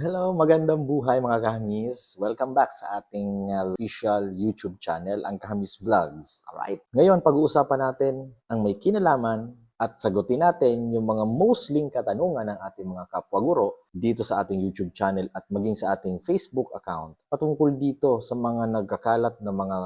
Hello, magandang buhay mga kahamis. Welcome back sa ating uh, official YouTube channel, ang Kahamis Vlogs. Alright? Ngayon, pag-uusapan natin ang may kinalaman at sagutin natin yung mga mostling katanungan ng ating mga kapwa-guro dito sa ating YouTube channel at maging sa ating Facebook account patungkol dito sa mga nagkakalat na mga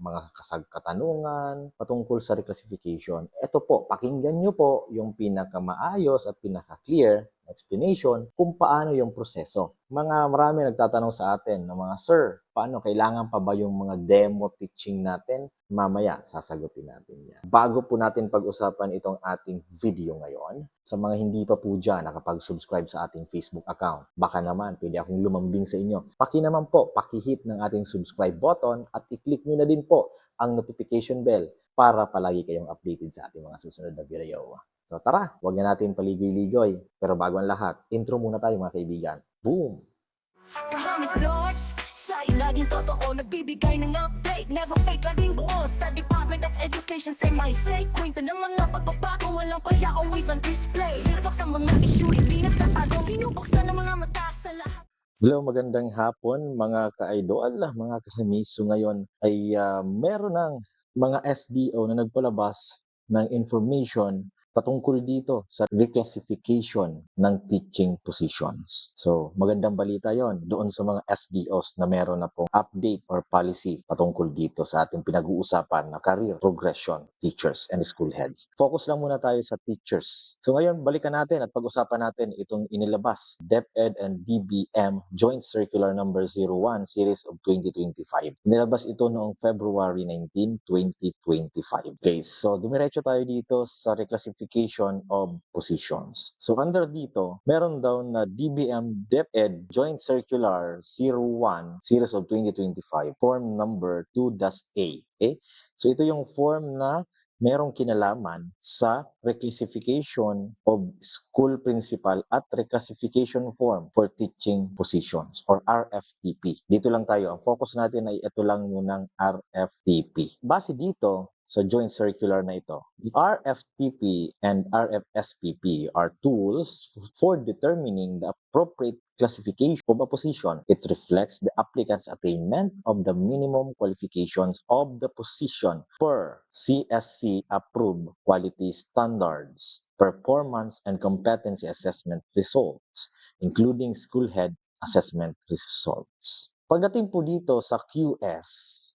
mga kasag katanungan patungkol sa reclassification. Ito po, pakinggan nyo po yung pinakamaayos at pinaka-clear na explanation kung paano yung proseso. Mga marami nagtatanong sa atin ng mga, Sir, paano kailangan pa ba yung mga demo teaching natin? Mamaya, sasagutin natin yan. Bago po natin pag-usapan itong ating video ngayon, sa mga hindi pa po dyan nakapag-subscribe sa ating Facebook account, baka naman pwede akong lumambing sa inyo. Paki naman po, pakihit ng ating subscribe button at i-click nyo na din po ang notification bell para palagi kayong updated sa ating mga susunod na video. So tara, huwag na natin paligoy-ligoy. Pero bago ang lahat, intro muna tayo mga kaibigan. Boom! Kahamis Lords Sa'yo laging totoo. Nagbibigay ng update Never fake laging buo. Sa Department of Education Say my say. Kwento ng mga pagbabago Walang paya always on display. Hilfak sa mga issue Hindi nagtatago. Binubuksan ng mga mata sa lahat. Hello, magandang hapon mga ka-idol, mga kahamiso ngayon ay ah, meron ng mga SDO na nagpalabas ng information patungkol dito sa reclassification ng teaching positions. So, magandang balita yon doon sa mga SDOs na meron na pong update or policy patungkol dito sa ating pinag-uusapan na career progression teachers and school heads. Focus lang muna tayo sa teachers. So ngayon, balikan natin at pag-usapan natin itong inilabas DepEd and DBM Joint Circular Number 01 Series of 2025. Inilabas ito noong February 19, 2025. Okay, so dumiretso tayo dito sa reclassification of positions. So under dito, meron daw na DBM DepEd Joint Circular 01 Series of 2025 form number 2-A. Okay? So ito yung form na merong kinalaman sa reclassification of school principal at reclassification form for teaching positions or RFTP. Dito lang tayo. Ang focus natin ay ito lang munang RFTP. Base dito, sa joint circular na ito. RFTP and RFSPP are tools for determining the appropriate classification of a position. It reflects the applicant's attainment of the minimum qualifications of the position per CSC approved quality standards, performance and competency assessment results, including school head assessment results. Pagdating po dito sa QS,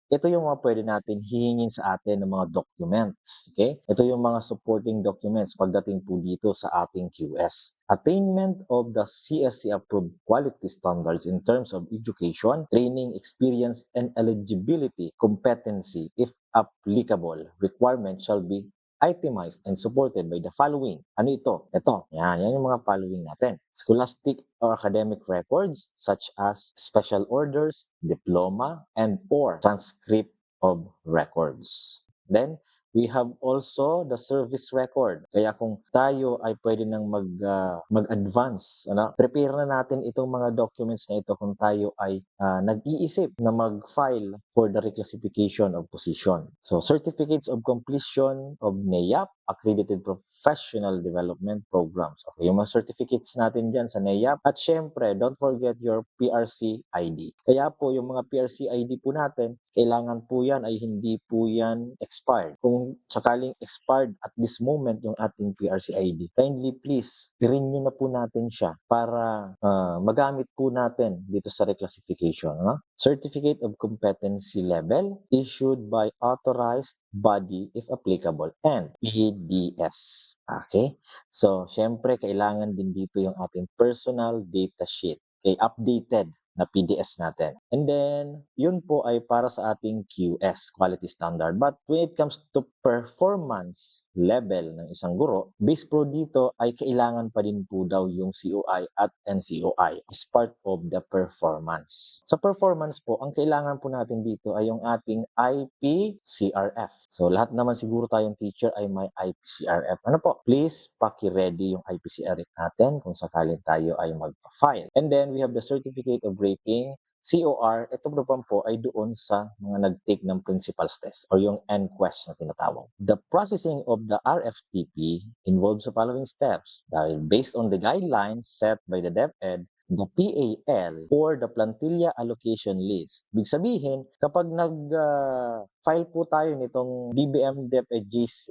ito yung mga pwede natin hihingin sa atin ng mga documents. Okay? Ito yung mga supporting documents pagdating po dito sa ating QS. Attainment of the CSC approved quality standards in terms of education, training, experience, and eligibility, competency, if applicable, requirement shall be itemized and supported by the following. Ano ito? Ito. Yan. Yan yung mga following natin. Scholastic or academic records such as special orders, diploma, and or transcript of records. Then, we have also the service record. Kaya kung tayo ay pwede nang mag, ah, mag-advance, ano, prepare na natin itong mga documents na ito kung tayo ay ah, nag-iisip na mag-file for the reclassification of position. So, certificates of completion of NEAP, Accredited Professional Development Programs. Okay, yung mga certificates natin dyan sa NEAP. At syempre, don't forget your PRC ID. Kaya po, yung mga PRC ID po natin, kailangan po yan ay hindi po yan expired. Kung sakaling expired at this moment yung ating PRC ID, kindly please, i-renew na po natin siya para ah, magamit po natin dito sa reclassification. No? Certificate of Competency Level issued by authorized body if applicable and PDS. Okay? So, syempre, kailangan din dito yung ating personal data sheet. Okay, updated na PDS natin. And then, yun po ay para sa ating QS, Quality Standard. But when it comes to performance level ng isang guro, base pro dito ay kailangan pa din po daw yung COI at NCOI as part of the performance. Sa performance po, ang kailangan po natin dito ay yung ating IPCRF. So, lahat naman siguro tayong teacher ay may IPCRF. Ano po? Please, paki-ready yung IPCRF natin kung sakaling tayo ay magpa-file. And then, we have the Certificate of Rating COR, ito naman po ay doon sa mga nag-take ng principal's test or yung NQuest na tinatawag. The processing of the RFTP involves the following steps dahil based on the guidelines set by the DepEd the PAL or the Plantilla Allocation List. Ibig sabihin, kapag nag-file po tayo nitong DBM DepEd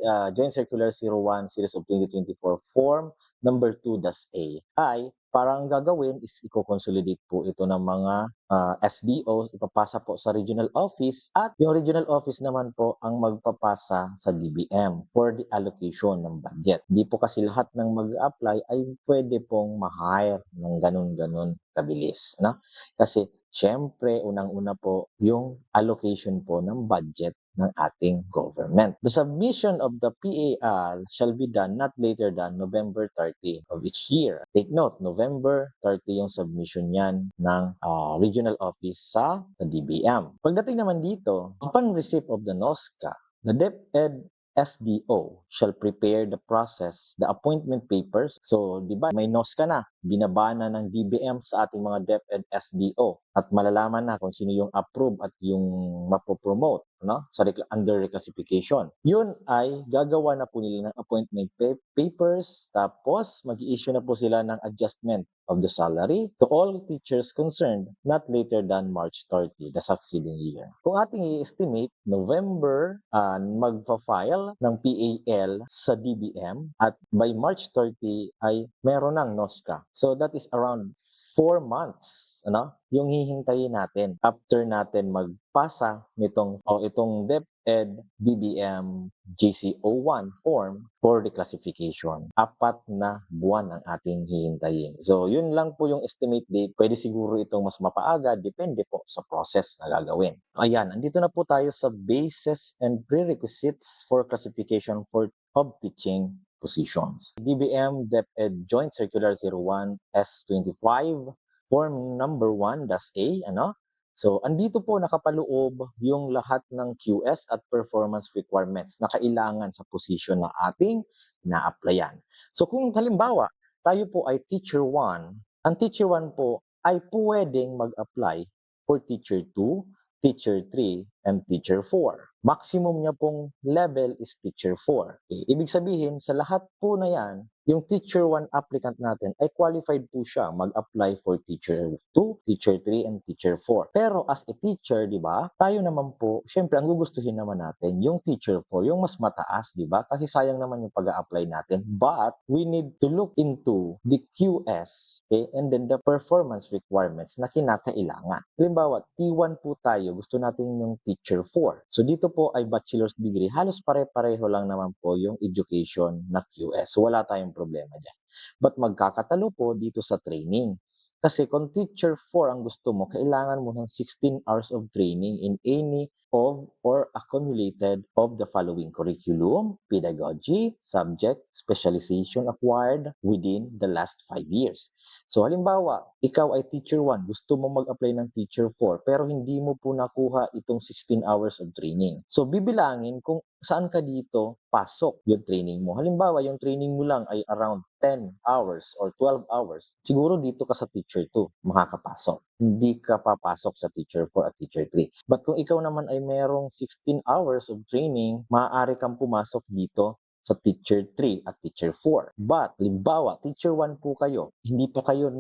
uh, Joint Circular 01 Series of 2024 Form number 2-A ay parang gagawin is i-consolidate po ito ng mga ah, SDO, ipapasa po sa regional office at yung regional office naman po ang magpapasa sa DBM for the allocation ng budget. Di po kasi lahat ng mag-apply ay pwede pong ma-hire ng ganun-ganun kabilis. No? Kasi syempre, unang-una po yung allocation po ng budget ng ating government. The submission of the PAR shall be done not later than November 30 of each year. Take note, November 30 yung submission niyan ng ah, regional office sa, sa DBM. Pagdating naman dito, upon receipt of the NOSCA, the DepEd SDO shall prepare the process, the appointment papers. So, di ba, may NOSCA na, binaba na ng DBM sa ating mga DepEd SDO at malalaman na kung sino yung approve at yung mapopromote no? sa recla- under reclassification. Yun ay gagawa na po nila ng appointment pa- papers tapos mag issue na po sila ng adjustment of the salary to all teachers concerned not later than March 30 the succeeding year. Kung ating i-estimate, November uh, magfa-file ng PAL sa DBM at by March 30 ay meron ng NOSCA. So that is around 4 months ano? yung hihintayin natin after natin magpasa nitong o itong DepEd DBM JC01 form for declassification. Apat na buwan ang ating hihintayin. So, yun lang po yung estimate date. Pwede siguro itong mas mapaaga, depende po sa process na gagawin. Ayan, andito na po tayo sa basis and prerequisites for classification for of teaching positions. DBM DepEd Joint Circular 01 S25 form number 1, das A, ano? So, andito po nakapaloob yung lahat ng QS at performance requirements na kailangan sa position na ating na-applyan. So, kung halimbawa, tayo po ay teacher 1, ang teacher 1 po ay pwedeng mag-apply for teacher 2, teacher 3, and teacher 4. Maximum niya pong level is teacher 4. Okay? Ibig sabihin, sa lahat po na yan, yung teacher 1 applicant natin ay qualified po siya mag-apply for teacher 2, teacher 3, and teacher 4. Pero as a teacher, di ba, tayo naman po, syempre ang gugustuhin naman natin yung teacher 4, yung mas mataas, di ba? Kasi sayang naman yung pag apply natin. But we need to look into the QS, okay, and then the performance requirements na kinakailangan. Halimbawa, T1 po tayo, gusto natin yung teacher 4. So dito po ay bachelor's degree. Halos pare-pareho lang naman po yung education na QS. So wala tayong problema dyan. But magkakatalo po dito sa training. Kasi kung teacher 4 ang gusto mo, kailangan mo ng 16 hours of training in any of or accumulated of the following curriculum, pedagogy, subject, specialization acquired within the last 5 years. So halimbawa, ikaw ay teacher 1, gusto mo mag-apply ng teacher 4, pero hindi mo po nakuha itong 16 hours of training. So bibilangin kung saan ka dito pasok yung training mo. Halimbawa, yung training mo lang ay around 10 hours or 12 hours, siguro dito ka sa teacher 2 makakapasok. Hindi ka papasok sa teacher 4 at teacher 3. But kung ikaw naman ay merong 16 hours of training, maaari kang pumasok dito sa teacher 3 at teacher 4. But, halimbawa, teacher 1 po kayo, hindi pa kayo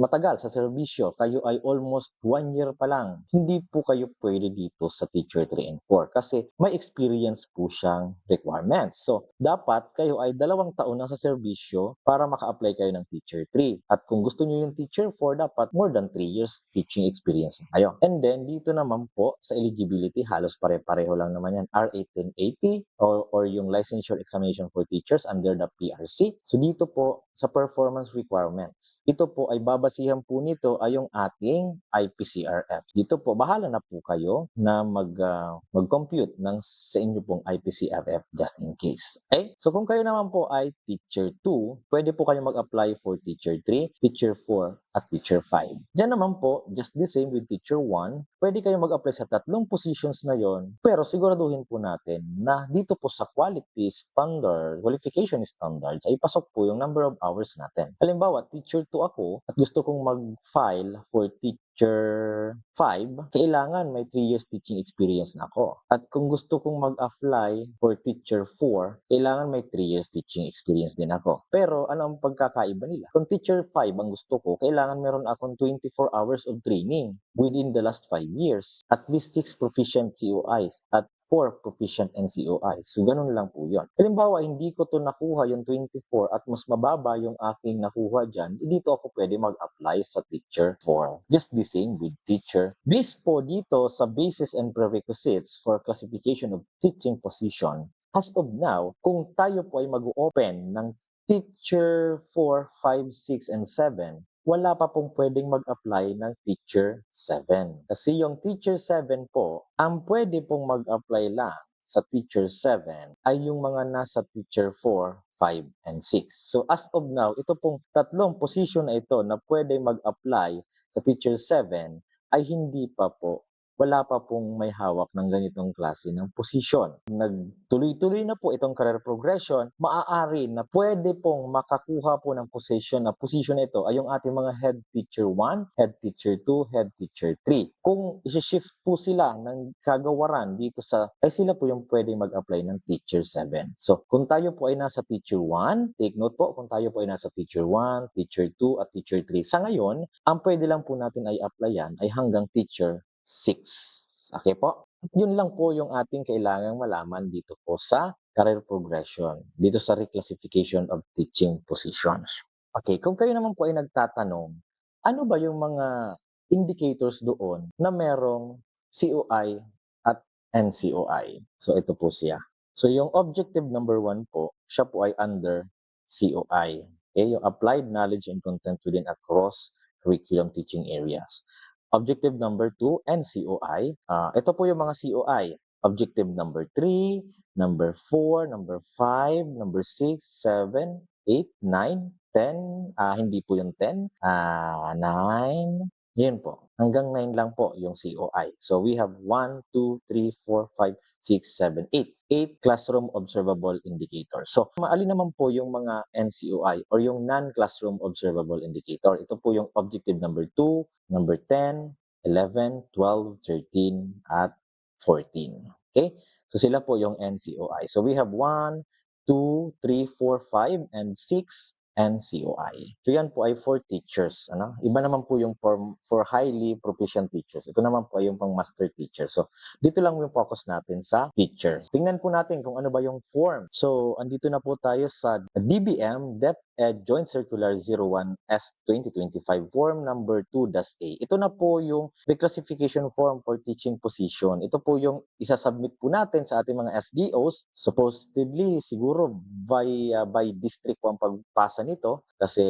matagal sa serbisyo, kayo ay almost one year pa lang, hindi po kayo pwede dito sa teacher 3 and 4 kasi may experience po siyang requirements. So, dapat kayo ay dalawang taon na sa serbisyo para maka-apply kayo ng teacher 3. At kung gusto niyo yung teacher 4, dapat more than 3 years teaching experience na kayo. And then, dito naman po sa eligibility, halos pare-pareho lang naman yan, R1880 or, or yung licensure examination for teachers under the PRC. So, dito po sa performance requirements. Ito po ay babasihan po nito ay yung ating IPCRF. Dito po, bahala na po kayo na mag, ah, mag-compute ng sa inyo pong IPCRF just in case. Okay? So kung kayo naman po ay teacher 2, pwede po kayo mag-apply for teacher 3, teacher 4, at teacher 5. Diyan naman po, just the same with teacher 1, pwede kayo mag-apply sa tatlong positions na yon pero siguraduhin po natin na dito po sa quality standard, qualification standards, ay pasok po yung number of hours natin. Halimbawa, teacher 2 ako at gusto kong mag-file for te- Teacher 5, kailangan may 3 years teaching experience na ako. At kung gusto kong mag-apply for Teacher 4, kailangan may 3 years teaching experience din ako. Pero ano ang pagkakaiba nila? Kung Teacher 5 ang gusto ko, kailangan meron akong 24 hours of training within the last 5 years. At least 6 proficient COIs at 4 proficient NCOI. So, ganun lang po yun. Halimbawa, hindi ko to nakuha yung 24 at mas mababa yung aking nakuha dyan, dito ako pwede mag-apply sa teacher 4. Just the same with teacher. Based po dito sa basis and prerequisites for classification of teaching position, as of now, kung tayo po ay mag-open ng teacher 4, 5, 6, and 7, wala pa pong pwedeng mag-apply ng teacher 7. Kasi yung teacher 7 po, ang pwede pong mag-apply lang sa teacher 7 ay yung mga nasa teacher 4, 5, and 6. So as of now, ito pong tatlong position na ito na pwede mag-apply sa teacher 7 ay hindi pa po wala pa pong may hawak ng ganitong klase ng posisyon. Nagtuloy-tuloy na po itong career progression, maaari na pwede pong makakuha po ng position na position ito ay yung ating mga head teacher 1, head teacher 2, head teacher 3. Kung isi-shift po sila ng kagawaran dito sa, ay sila po yung pwede mag-apply ng teacher 7. So, kung tayo po ay nasa teacher 1, take note po, kung tayo po ay nasa teacher 1, teacher 2, at teacher 3, sa ngayon, ang pwede lang po natin ay applyan ay hanggang teacher 6. Okay po? Yun lang po yung ating kailangang malaman dito po sa career progression, dito sa reclassification of teaching positions. Okay, kung kayo naman po ay nagtatanong, ano ba yung mga indicators doon na merong COI at NCOI? So ito po siya. So yung objective number one po, siya po ay under COI. Okay, yung applied knowledge and content within a cross curriculum teaching areas. Objective number 2, NCOI. Ah, ito po yung mga COI. Objective number 3, number 4, number 5, number 6, 7, 8, 9, 10. Ah, hindi po yung 10. Ah, 9. Yun po. Hanggang 9 lang po yung COI. So we have 1, 2, 3, 4, 5, 6, 7, 8. 8 classroom observable indicators. So, maalin naman po yung mga NCOI or yung non-classroom observable indicator. Ito po yung objective number 2, number 10, 11, 12, 13, at 14. Okay? So, sila po yung NCOI. So, we have 1, 2, 3, 4, 5, and 6 NCOI. So, yan po ay for teachers. Ano? Iba naman po yung for, for highly proficient teachers. Ito naman po ay yung pang master teacher. So, dito lang yung focus natin sa teachers. Tingnan po natin kung ano ba yung form. So, andito na po tayo sa DBM DepEd Joint Circular 01S 2025 form number 2-A. Ito na po yung reclassification form for teaching position. Ito po yung isasubmit po natin sa ating mga SDOs. Supposedly, siguro by, uh, by district po ang pagpasa nito kasi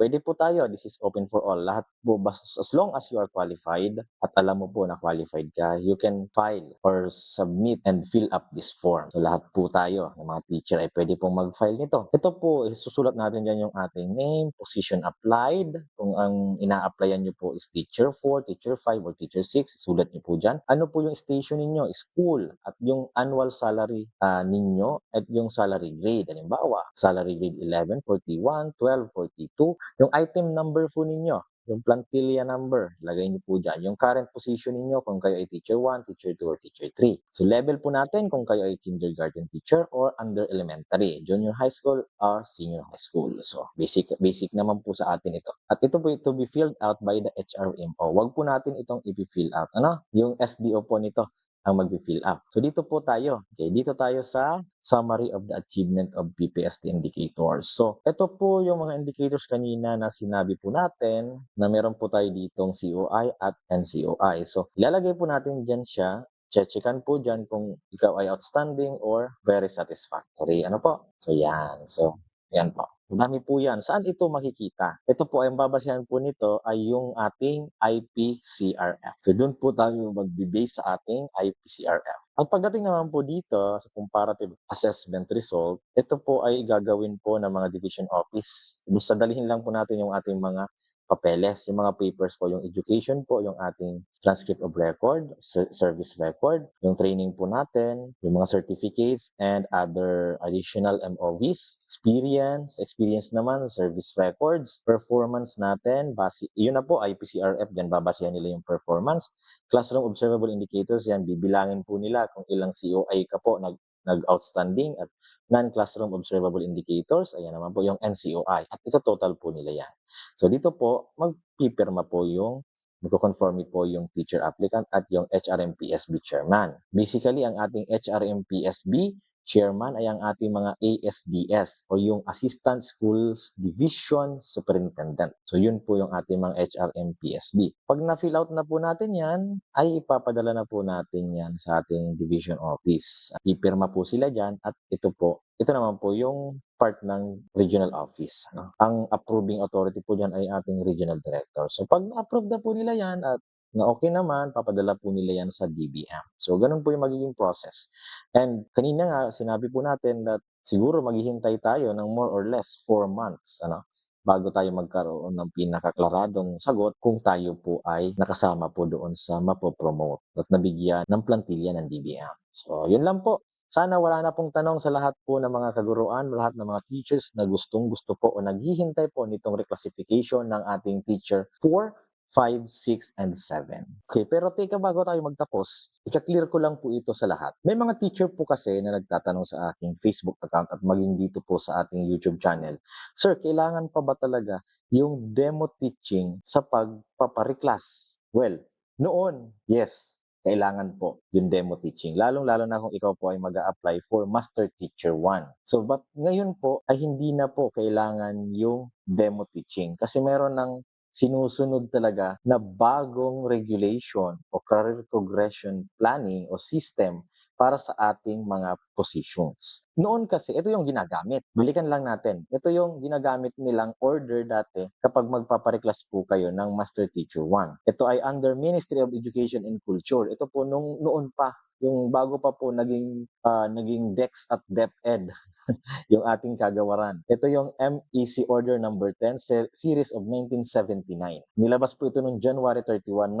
pwede po tayo. This is open for all. Lahat po, bas- as long as you are qualified at alam mo po na qualified ka, you can file or submit and fill up this form. So lahat po tayo ng mga teacher ay pwede pong mag-file nito. Ito po, susulat natin dyan yung ating name, position applied. Kung ang ina-applyan nyo po is teacher 4, teacher 5, or teacher 6, sulat nyo po dyan. Ano po yung station ninyo, school, at yung annual salary ah, ninyo at yung salary grade. Halimbawa, salary grade 11, 41, 12, 42. Yung item number po ninyo, yung plantilla number, lagay niyo po dyan. Yung current position ninyo, kung kayo ay teacher 1, teacher 2, or teacher 3. So, level po natin kung kayo ay kindergarten teacher or under elementary, junior high school, or senior high school. So, basic basic naman po sa atin ito. At ito po to be filled out by the HRMO. Huwag po natin itong i-fill out. Ano? Yung SDO po nito ang mag-fill up. So dito po tayo. Okay, dito tayo sa summary of the achievement of PPST indicators. So ito po yung mga indicators kanina na sinabi po natin na meron po tayo ditong COI at NCOI. So ilalagay po natin dyan siya Checkan po dyan kung ikaw ay outstanding or very satisfactory. Ano po? So, yan. So, yan po. Madami po yan. Saan ito makikita? Ito po, ang babasehan po nito ay yung ating IPCRF. So, doon po tayo mag-base sa ating IPCRF. Ang pagdating naman po dito sa comparative assessment result, ito po ay gagawin po ng mga division office. Basta lang po natin yung ating mga papeles, yung mga papers po, yung education po, yung ating transcript of record, ser- service record, yung training po natin, yung mga certificates and other additional MOVs, experience, experience naman, service records, performance natin, base, yun na po, IPCRF, dyan babasehan nila yung performance, classroom observable indicators, yan, bibilangin po nila kung ilang COI ka po nag, nag-outstanding at non-classroom observable indicators, ayan naman po yung NCOI, at ito total po nila yan. So dito po, magpipirma po yung magko-conforme po yung teacher applicant at yung HRMPSB chairman. Basically, ang ating HRMPSB chairman ay ang ating mga ASDS o yung Assistant Schools Division Superintendent. So yun po yung ating mga HRMPSB. Pag na-fill out na po natin yan, ay ipapadala na po natin yan sa ating division office. Ipirma po sila dyan at ito po, ito naman po yung part ng regional office. Ang approving authority po dyan ay ating regional director. So pag na-approve na po nila yan at na okay naman, papadala po nila yan sa DBM. So, ganun po yung magiging process. And kanina nga, sinabi po natin that siguro maghihintay tayo ng more or less 4 months, ano, bago tayo magkaroon ng pinakaklaradong sagot kung tayo po ay nakasama po doon sa mapopromote at nabigyan ng plantilla ng DBM. So, yun lang po. Sana wala na pong tanong sa lahat po ng mga kaguruan, lahat ng mga teachers na gustong gusto po o naghihintay po nitong reclassification ng ating teacher 4 5, 6, and 7. Okay, pero teka bago tayo magtapos, ika-clear ko lang po ito sa lahat. May mga teacher po kasi na nagtatanong sa aking Facebook account at maging dito po sa ating YouTube channel. Sir, kailangan pa ba talaga yung demo teaching sa pagpapariklas? Well, noon, yes, kailangan po yung demo teaching. Lalong-lalo na kung ikaw po ay mag apply for Master Teacher 1. So, but ngayon po ay hindi na po kailangan yung demo teaching kasi meron ng sinusunod talaga na bagong regulation o career progression planning o system para sa ating mga positions. Noon kasi, ito yung ginagamit. Balikan lang natin. Ito yung ginagamit nilang order dati kapag magpapareklas po kayo ng Master Teacher 1. Ito ay under Ministry of Education and Culture. Ito po nung noon pa, yung bago pa po naging uh, naging DEX at DepEd yung ating kagawaran. Ito yung MEC Order number 10 series of 1979. Nilabas po ito noong January 31,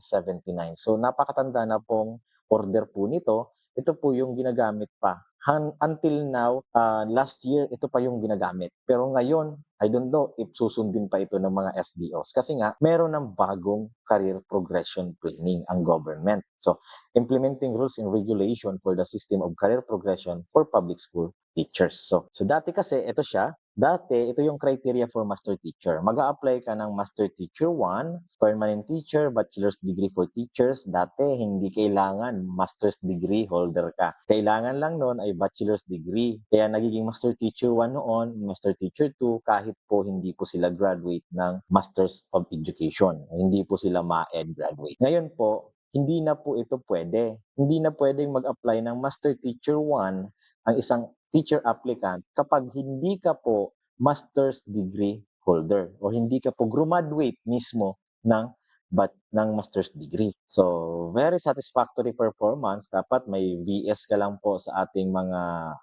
1979. So napakatanda na pong order po nito. Ito po yung ginagamit pa. Han, until now, uh, last year, ito pa yung ginagamit. Pero ngayon, I don't know if susundin pa ito ng mga SDOs. Kasi nga, meron ng bagong career progression planning ang government. So, implementing rules and regulation for the system of career progression for public school teachers. So, so dati kasi, ito siya. Dati, ito yung criteria for master teacher. mag apply ka ng master teacher 1, permanent teacher, bachelor's degree for teachers. Dati, hindi kailangan master's degree holder ka. Kailangan lang noon ay bachelor's degree. Kaya nagiging master teacher 1 noon, master teacher 2, kahit po hindi po sila graduate ng Masters of Education. Hindi po sila ma-ed graduate. Ngayon po, hindi na po ito pwede. Hindi na pwedeng mag-apply ng Master Teacher 1 ang isang teacher applicant kapag hindi ka po master's degree holder o hindi ka po graduate mismo ng but ng master's degree. So, very satisfactory performance. Dapat may VS ka lang po sa ating mga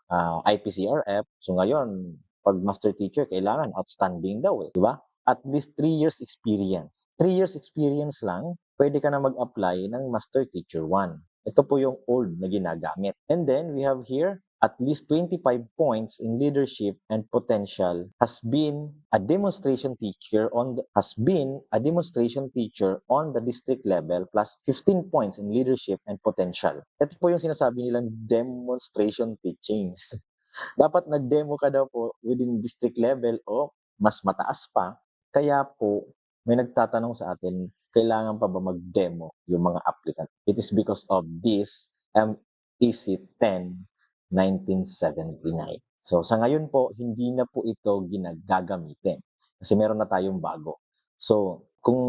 uh, IPCRF. So, ngayon, pag master teacher, kailangan outstanding daw eh. Di ba? At least 3 years experience. 3 years experience lang, pwede ka na mag-apply ng master teacher 1. Ito po yung old na ginagamit. And then, we have here, at least 25 points in leadership and potential has been a demonstration teacher on the, has been a demonstration teacher on the district level plus 15 points in leadership and potential. Ito po yung sinasabi nilang demonstration teaching. Dapat nag-demo ka daw po within district level o mas mataas pa. Kaya po may nagtatanong sa atin, kailangan pa ba mag-demo yung mga applicant? It is because of this MEC 10 1979. So sa ngayon po, hindi na po ito ginagagamitin kasi meron na tayong bago. So kung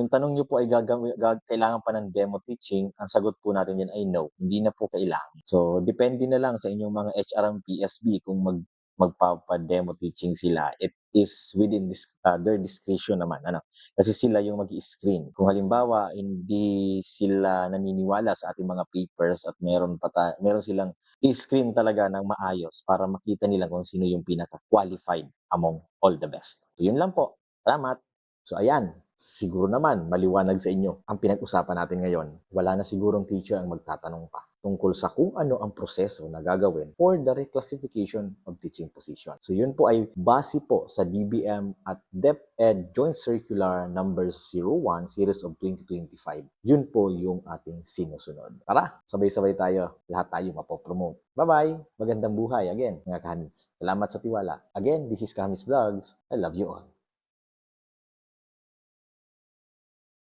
yung tanong nyo po ay gagam- gag- kailangan pa ng demo teaching, ang sagot po natin yan ay no, hindi na po kailangan. So depende na lang sa inyong mga HRM PSB kung mag magpapa-demo teaching sila. It is within this, uh, their discretion naman. Ano? Kasi sila yung mag screen Kung halimbawa, hindi sila naniniwala sa ating mga papers at meron, pa ta- meron silang i-screen talaga ng maayos para makita nila kung sino yung pinaka-qualified among all the best. So, yun lang po. Salamat! So ayan, siguro naman maliwanag sa inyo ang pinag-usapan natin ngayon. Wala na sigurong teacher ang magtatanong pa tungkol sa kung ano ang proseso na gagawin for the reclassification of teaching position. So yun po ay base po sa DBM at DepEd Joint Circular number 01 series of 2025. Yun po yung ating sinusunod. Tara, sabay-sabay tayo. Lahat tayo mapopromote. Bye-bye! Magandang buhay again, mga kahamis. Salamat sa tiwala. Again, this is Kahamis Vlogs. I love you all.